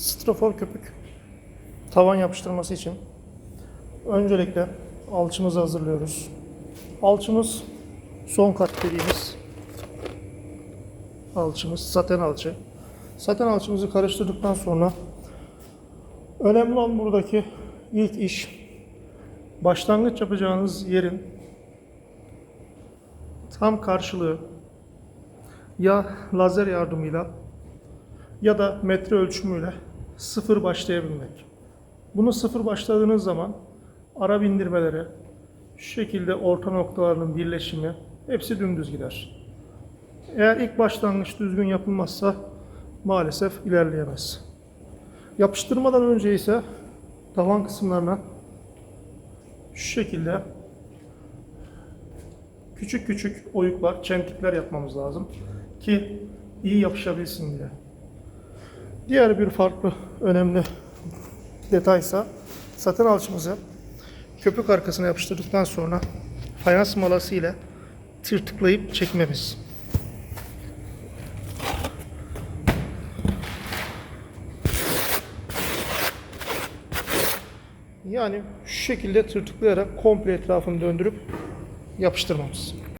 strafor köpük tavan yapıştırması için öncelikle alçımızı hazırlıyoruz. Alçımız son kat dediğimiz alçımız, saten alçı. Saten alçımızı karıştırdıktan sonra önemli olan buradaki ilk iş başlangıç yapacağınız yerin tam karşılığı ya lazer yardımıyla ya da metre ölçümüyle sıfır başlayabilmek. Bunu sıfır başladığınız zaman ara bindirmeleri, şu şekilde orta noktalarının birleşimi hepsi dümdüz gider. Eğer ilk başlangıç düzgün yapılmazsa maalesef ilerleyemez. Yapıştırmadan önce ise tavan kısımlarına şu şekilde küçük küçük oyuklar, çentikler yapmamız lazım ki iyi yapışabilsin diye. Diğer bir farklı önemli detaysa satın alçımızı köpük arkasına yapıştırdıktan sonra fayans malası ile tırtıklayıp çekmemiz. Yani şu şekilde tırtıklayarak komple etrafını döndürüp yapıştırmamız.